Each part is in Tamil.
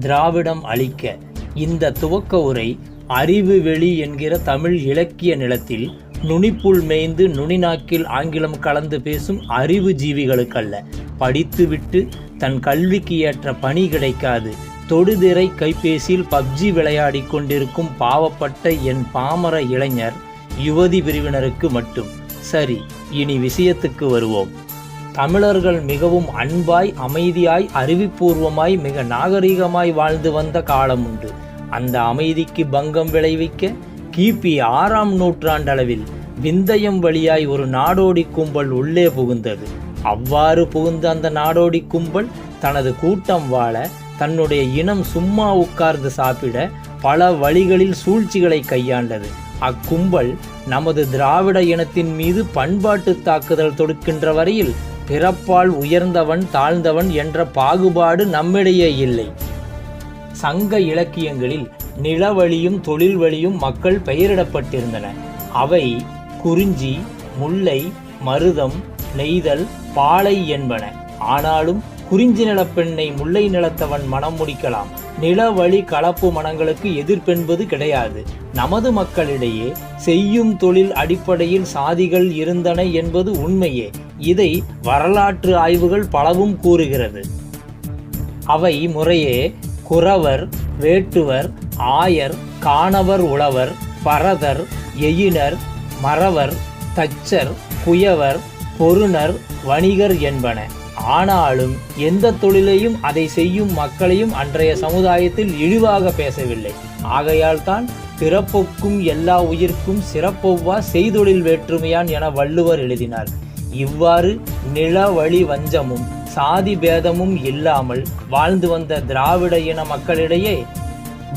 திராவிடம் அளிக்க இந்த துவக்க உரை அறிவு வெளி என்கிற தமிழ் இலக்கிய நிலத்தில் நுனிப்புள் மேய்ந்து நுனிநாக்கில் ஆங்கிலம் கலந்து பேசும் அறிவு ஜீவிகளுக்கல்ல. படித்துவிட்டு தன் கல்விக்கு ஏற்ற பணி கிடைக்காது. தொடுதிரை கைபேசியில் பப்ஜி விளையாடி கொண்டிருக்கும் பாவப்பட்ட என் பாமர இளைஞர் யுவதி பிரிவினருக்கு மட்டும். சரி இனி விஷயத்துக்கு வருவோம். தமிழர்கள் மிகவும் அன்பாய் அமைதியாய் அறிவிப்பூர்வமாய் மிக நாகரிகமாய் வாழ்ந்து வந்த காலம் உண்டு. அந்த அமைதிக்கு பங்கம் விளைவிக்க கிபி ஆறாம் நூற்றாண்டளவில் விந்தயம் வழியாய் ஒரு நாடோடி கும்பல் உள்ளே புகுந்தது. அவ்வாறு புகுந்த அந்த நாடோடி கும்பல் தனது கூட்டம் வாழ தன்னுடைய இனம் சும்மா உட்கார்ந்து சாப்பிட பல வழிகளில் சூழ்ச்சிகளை கையாண்டது. அக்கும்பல் நமது திராவிட இனத்தின் மீது பண்பாட்டு தாக்குதல் தொடுக்கின்ற வரையில் பிறப்பால் உயர்ந்தவன் தாழ்ந்தவன் என்ற பாகுபாடு நம்மிடையே இல்லை. சங்க இலக்கியங்களில் நிலவழியும் தொழில் வழியும் மக்கள் பெயரிடப்பட்டிருந்தன. அவை குறிஞ்சி முல்லை மருதம் நெய்தல் பாலை என்பன. ஆனாலும் குறிஞ்சி நிலப்பெண்ணை முல்லை நிலத்தவன் மனம் முடிக்கலாம். நிலவழி கலப்பு மனங்களுக்கு எதிர்ப்பென்பது கிடையாது. நமது மக்களிடையே செய்யும் தொழில் அடிப்படையில் சாதிகள் இருந்தன என்பது உண்மையே. இதை வரலாற்று ஆய்வுகள் பலவும் கூறுகிறது. அவை முறையே குறவர் வேட்டுவர் ஆயர் காணவர் உழவர் பரதர் எயினர் மறவர் தச்சர் குயவர் பொருணர் வணிகர் என்பன. ஆனாலும் எந்த தொழிலையும் அதை செய்யும் மக்களையும் அன்றைய சமுதாயத்தில் இழிவாக பேசவில்லை. ஆகையால் தான் பிறப்புக்கும் எல்லா உயிர்க்கும் சிறப்பொவ்வா செய்தொழில் வேற்றுமையான் என வள்ளுவர் எழுதினார். இவ்வாறு நில வழி வஞ்சமும் சாதி பேதமும் இல்லாமல் வாழ்ந்து வந்த திராவிட இன மக்களிடையே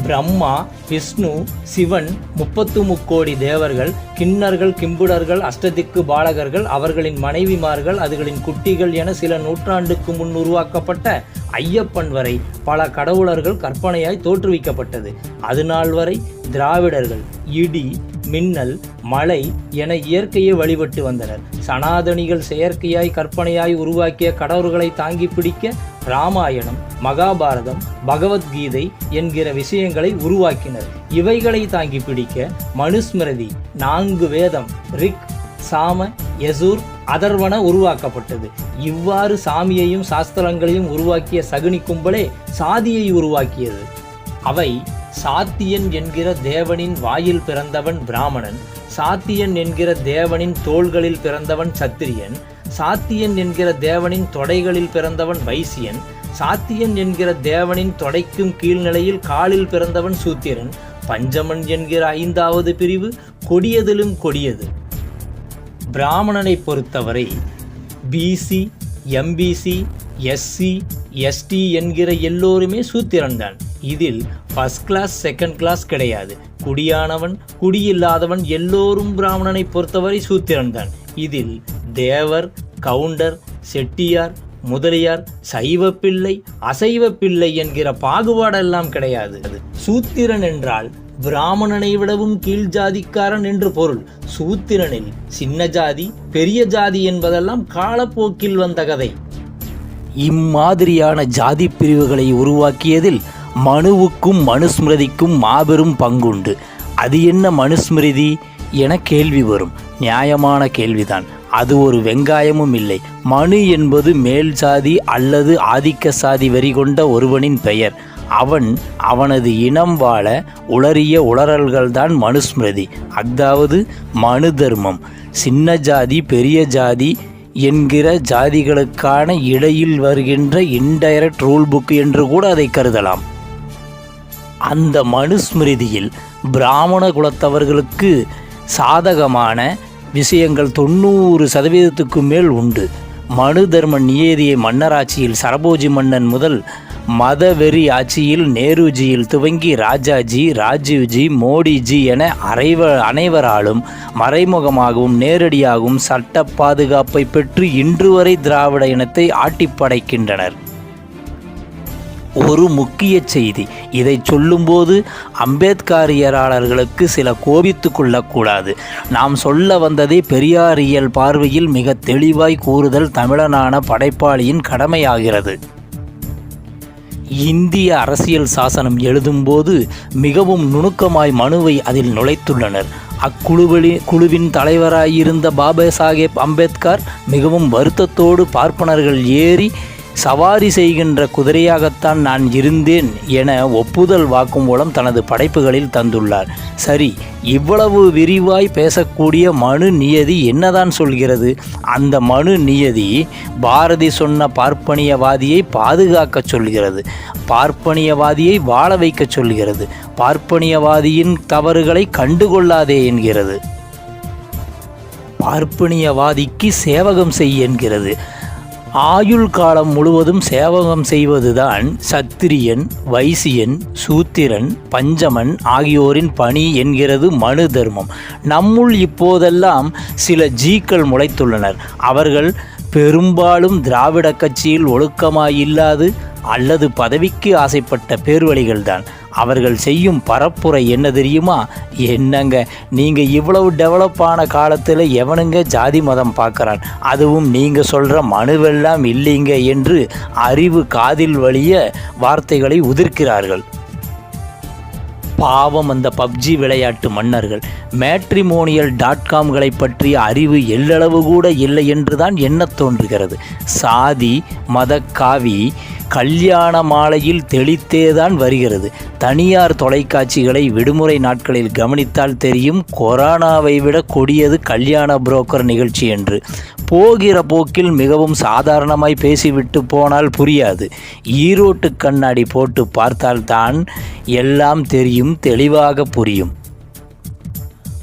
பிரம்மா விஷ்ணு சிவன் முப்பத்து முக்கோடி தேவர்கள் கிண்ணர்கள் கிம்புடர்கள் அஷ்டதிக்கு பாலகர்கள் அவர்களின் மனைவிமார்கள் அதுகளின் குட்டிகள் என சில நூற்றாண்டுக்கு முன் உருவாக்கப்பட்ட ஐயப்பன் வரை பல கடவுளர்கள் கற்பனையாய் தோற்றுவிக்கப்பட்டது. அதுநாள் வரை திராவிடர்கள் இடி மின்னல் மழை என இயற்கையை வழிபட்டு வந்தனர். சனாதனிகள் செயற்கையாய் கற்பனையாய் உருவாக்கிய கடவுள்களை தாங்கி பிடிக்க ராமாயணம் மகாபாரதம் பகவத்கீதை என்கிற விஷயங்களை உருவாக்கினர். இவைகளை தாங்கி பிடிக்க மனுஸ்மிருதி நான்கு வேதம் ரிக் சாம யசூர் அதர்வன உருவாக்கப்பட்டது. இவ்வாறு சாமியையும் சாஸ்திரங்களையும் உருவாக்கிய சகுனி கும்பலே சாதியை உருவாக்கியது. அவை சாத்தியன் என்கிற தேவனின் வாயில் பிறந்தவன் பிராமணன் சாத்தியன் என்கிற தேவனின் தோள்களில் பிறந்தவன் சத்திரியன் சாத்தியன் என்கிற தேவனின் தொடைகளில் பிறந்தவன் வைசியன். சாத்தியன் என்கிற தேவனின் தொடைக்கும் கீழ்நிலையில் காலில் பிறந்தவன் சூத்திரன். பஞ்சமன் என்கிற ஐந்தாவது பிரிவு கொடியதிலும் கொடியது. பிராமணனை பொறுத்தவரை பிசி எம்பிசி எஸ்சி எஸ்டி என்கிற எல்லோருமே சூத்திரன்தான். இதில் ஃபஸ்ட் கிளாஸ் செகண்ட் கிளாஸ் கிடையாது. குடியானவன் குடியில்லாதவன் எல்லோரும் பிராமணனை பொறுத்தவரை சூத்திரன்தான். இதில் தேவர் கவுண்டர் செட்டியார் முதலியார் சைவ பிள்ளை அசைவ பிள்ளை என்கிற பாகுபாடெல்லாம் கிடையாது. சூத்திரன் என்றால் பிராமணனை விடவும் கீழ் ஜாதிக்காரன் என்று பொருள். சூத்திரனில் சின்ன ஜாதி பெரிய ஜாதி என்பதெல்லாம் காலப்போக்கில் வந்த கதை. இம்மாதிரியான ஜாதி பிரிவுகளை உருவாக்கியதில் மனுவுக்கும் மனுஸ்மிருதிக்கும் மாபெரும் பங்குண்டு. அது என்ன மனுஸ்மிருதி? என கேள்வி வரும். நியாயமான கேள்விதான். அது ஒரு வெங்காயமும் இல்லை. மனு என்பது மேல் சாதி அல்லது ஆதிக்க சாதி வெறி கொண்ட ஒருவனின் பெயர். அவன் அவனது இனம் வாழ உளறிய உளறல்கள்தான் மனுஸ்மிருதி. அதாவது மனு தர்மம். சின்ன ஜாதி பெரிய ஜாதி என்கிற ஜாதிகளுக்கான இடையில் வருகின்ற இன்டைரக்ட் ரூல் புக் என்று கூட அதை கருதலாம். அந்த மனுஸ்மிருதியில் பிராமண குலத்தவர்களுக்கு சாதகமான விஷயங்கள் தொண்ணூறு சதவீதத்துக்கு மேல் உண்டு. மனு தர்ம நியதியை மன்னராட்சியில் சரபோஜி மன்னன் முதல் மதவெறி ஆட்சியில் நேருஜியில் துவங்கி ராஜாஜி ராஜீவ்ஜி மோடிஜி என அரைவ அனைவராலும் மறைமுகமாகவும் நேரடியாகவும் சட்ட பாதுகாப்பை பெற்று இன்று வரை திராவிட இனத்தை ஆட்டிப்படைக்கின்றனர். ஒரு முக்கிய செய்தி. இதை சொல்லும்போது அம்பேத்காரியராளர்களுக்கு சில கோபித்து கொள்ளக்கூடாது. நாம் சொல்ல வந்ததை பெரியாரியல் பார்வையில் மிக தெளிவாய் கூறுதல் தமிழனான படைப்பாளியின் கடமையாகிறது. இந்திய அரசியல் சாசனம் எழுதும்போது மிகவும் நுணுக்கமாய் மனுவை அதில் நுழைத்துள்ளனர். அக்குழுவிலி குழுவின் தலைவராயிருந்த பாபா சாஹேப் அம்பேத்கர் மிகவும் வருத்தத்தோடு பார்ப்பனர்கள் ஏறி சவாரி செய்கின்ற குதிரையாகத்தான் நான் இருந்தேன் என ஒப்புதல் வாக்குமூலம் தனது படைப்புகளில் தந்துள்ளார். சரி இவ்வளவு விரிவாய் பேசக்கூடிய மனு நியதி என்னதான் சொல்கிறது? அந்த மனு நியதி பாரதி சொன்ன பார்ப்பனியவாதியை பாதுகாக்க சொல்கிறது. பார்ப்பனியவாதியை வாழ வைக்க சொல்கிறது. பார்ப்பனியவாதியின் தவறுகளை கண்டுகொள்ளாதே என்கிறது. பார்ப்பனியவாதிக்கு சேவகம் செய் என்கிறது. ஆயுள் காலம் முழுவதும் சேவகம் செய்வதுதான் சத்திரியன் வைசியன் சூத்திரன் பஞ்சமன் ஆகியோரின் பணி என்கிறது மனு தர்மம். நம்முள் இப்போதெல்லாம் சில ஜீக்கள் முளைத்துள்ளனர். அவர்கள் பெரும்பாலும் திராவிட கட்சியில் ஒழுக்கமாயில்லாது அல்லது பதவிக்கு ஆசைப்பட்ட பேர்வழிகள்தான். அவர்கள் செய்யும் பரப்புரை என்ன தெரியுமா? என்னங்க நீங்கள் இவ்வளவு டெவலப் ஆன காலத்தில் எவனுங்க ஜாதி மதம் பார்க்குறான்? அதுவும் நீங்கள் சொல்கிற மனுவெல்லாம் இல்லைங்க என்று அறிவு காதில் வழிய வார்த்தைகளை உதிர்க்கிறார்கள். பாவம் அந்த பப்ஜி விளையாட்டு மன்னர்கள். மேட்ரிமோனியல் டாட் காம்களை பற்றிய அறிவு எல்லளவு கூட இல்லை என்றுதான் எண்ணத் தோன்றுகிறது. சாதி மத காவி கல்யாண மாலையில் தெளித்தேதான் வருகிறது. தனியார் தொலைக்காட்சிகளை விடுமுறை நாட்களில் கவனித்தால் தெரியும் கொரோனாவை விட கொடியது கல்யாண புரோக்கர் நிகழ்ச்சி என்று. போகிற போக்கில் மிகவும் சாதாரணமாய் பேசிவிட்டு போனால் புரியாது. ஈரோட்டு கண்ணாடி போட்டு பார்த்தால்தான் எல்லாம் தெரியும் தெளிவாக புரியும்.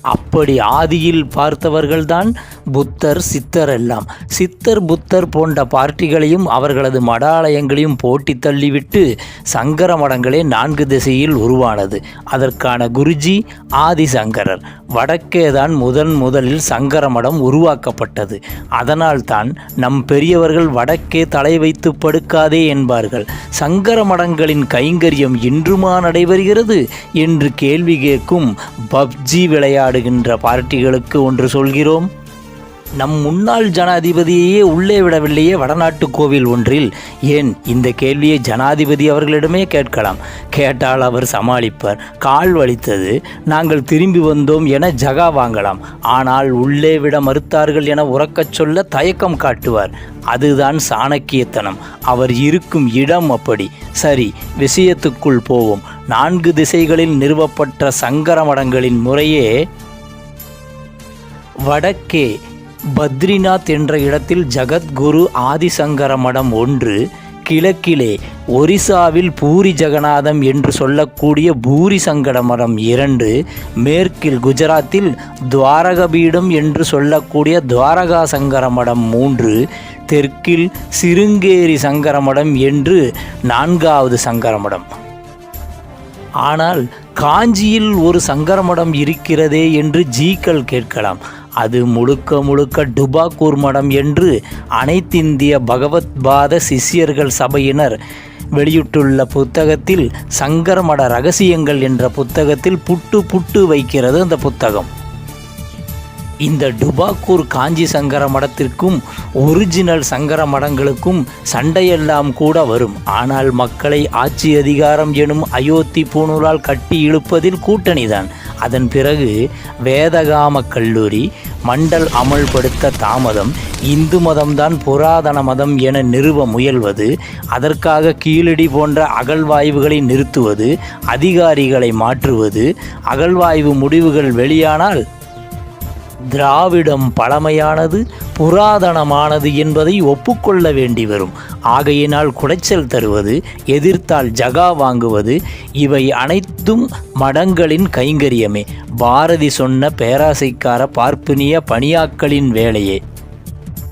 அப்படி ஆதியில் பார்த்தவர்கள்தான் புத்தர் சித்தர் எல்லாம். சித்தர் புத்தர் போன்ற பார்ட்டிகளையும் அவர்களது மடாலயங்களையும் போட்டி தள்ளிவிட்டு சங்கர மடங்களே நான்கு திசையில் உருவானது. அதற்கான குருஜி ஆதிசங்கரர். வடக்கேதான் முதன் முதலில் சங்கர மடம் உருவாக்கப்பட்டது. அதனால்தான் நம் பெரியவர்கள் வடக்கே தலை வைத்து படுக்காதே என்பார்கள். சங்கர மடங்களின் கைங்கரியம் இன்றுமா நடைபெறுகிறது என்று கேள்வி கேட்கும் பப்ஜி விளையாடுகின்ற பார்ட்டிகளுக்கு ஒன்று சொல்கிறோம். நம் முன்னாள் ஜனாதிபதியையே உள்ளே விடவில்லையே வடநாட்டு கோவில் ஒன்றில்? ஏன்? இந்த கேள்வியை ஜனாதிபதி அவர்களிடமே கேட்கலாம். கேட்டால் அவர் சமாளிப்பார். கால் வலித்தது. நாங்கள் திரும்பி வந்தோம் என ஜகா வாங்கலாம். ஆனால் உள்ளே விட மறுத்தார்கள் என உறக்கச் சொல்ல தயக்கம் காட்டுவார். அதுதான் சாணக்கியத்தனம். அவர் இருக்கும் இடம் அப்படி. சரி விஷயத்துக்குள் போவோம். நான்கு திசைகளில் நிறுவப்பட்ட சங்கர மடங்களின் முறையே வடக்கே பத்ரிநாத் என்ற இடத்தில் ஜகத்குரு ஆதிசங்கர மடம் ஒன்று கிழக்கிலே ஒரிசாவில் பூரி ஜெகநாதம் என்று சொல்லக்கூடிய பூரி சங்கட மடம் இரண்டு மேற்கில் குஜராத்தில் துவாரகபீடம் என்று சொல்லக்கூடிய துவாரகா சங்கர மடம் மூன்று தெற்கில் சிருங்கேரி சங்கர மடம் என்று நான்காவது சங்கர மடம் ஆனால் காஞ்சியில் ஒரு சங்கரமடம் இருக்கிறதே என்று ஜீக்கள் கேட்கலாம். அது முழுக்க முழுக்க டுபாக்கூர் மடம் என்று அனைத்திந்திய பகவத்பாத சிஷ்யர்கள் சபையினர் வெளியிட்டுள்ள புத்தகத்தில் சங்கரமட ரகசியங்கள் என்ற புத்தகத்தில் புட்டு புட்டு வைக்கிறது அந்த புத்தகம். இந்த டுபாக்கூர் காஞ்சி சங்கர மடத்திற்கும் ஒரிஜினல் சங்கர மடங்களுக்கும் சண்டையெல்லாம் கூட வரும். ஆனால் மக்களை ஆட்சி அதிகாரம் எனும் அயோத்தி பூணூலால் கட்டி இழுப்பதில் கூட்டணிதான். அதன் பிறகு வேதகாம கல்லூரி மண்டல் அமல்படுத்த தாமதம் இந்து மதம்தான் புராதன மதம் என நிறுவ முயல்வது அதற்காக கீழடி போன்ற அகழ்வாய்வுகளை நிறுத்துவது அதிகாரிகளை மாற்றுவது அகழ்வாய்வு முடிவுகள் வெளியானால் திராவிடம் பழமையானது புராதனமானது என்பதை ஒப்புக்கொள்ள வேண்டி வரும் ஆகையினால் குடைச்சல் தருவது எதிர்த்தால் ஜகா வாங்குவது இவை அனைத்தும் மடங்களின் கைங்கரியமே. பாரதி சொன்ன பேராசைக்கார பார்ப்பினிய பணியாக்களின் வேலையே.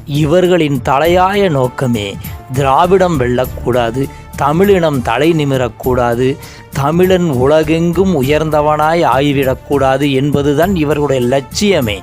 இவர்களின் தலையாய நோக்கமே திராவிடம் வெல்லக்கூடாது தமிழினம் தலை நிமிரக்கூடாது தமிழன் உலகெங்கும் உயர்ந்தவனாய் ஆகிவிடக்கூடாது என்பதுதான் இவர்களுடைய லட்சியமே.